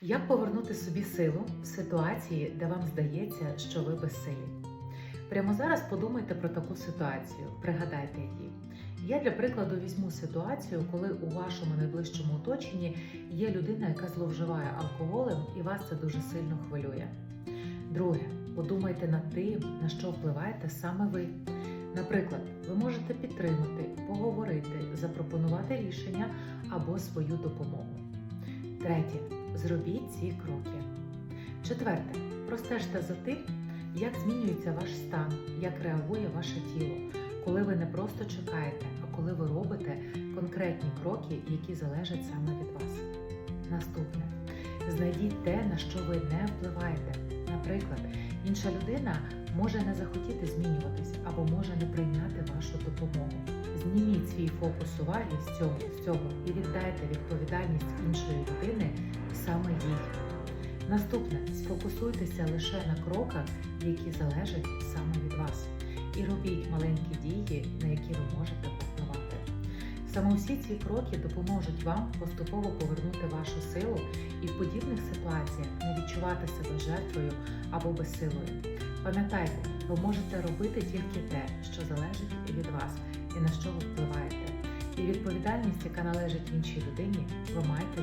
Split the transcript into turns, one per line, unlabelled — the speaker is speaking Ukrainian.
Як повернути собі силу в ситуації, де вам здається, що ви безсилі? Прямо зараз подумайте про таку ситуацію, пригадайте її. Я для прикладу візьму ситуацію, коли у вашому найближчому оточенні є людина, яка зловживає алкоголем, і вас це дуже сильно хвилює. Друге, подумайте над тим, на що впливаєте саме ви. Наприклад, ви можете підтримати, поговорити, запропонувати рішення або свою допомогу. Третє. Зробіть ці кроки. Четверте. Простежте за тим, як змінюється ваш стан, як реагує ваше тіло, коли ви не просто чекаєте, а коли ви робите конкретні кроки, які залежать саме від вас. Наступне. Знайдіть те, на що ви не впливаєте. Наприклад, інша людина може не захотіти змінюватись або може не прийняти вашу допомогу. Зніміть свій фокус уваги з цього, з цього і віддайте відповідальність іншої людини. Наступне сфокусуйтеся лише на кроках, які залежать саме від вас, і робіть маленькі дії, на які ви можете впливати. Саме усі ці кроки допоможуть вам поступово повернути вашу силу і в подібних ситуаціях не відчувати себе жертвою або безсилою. Пам'ятайте, ви можете робити тільки те, що залежить від вас і на що ви впливаєте. І відповідальність, яка належить іншій людині, ви маєте.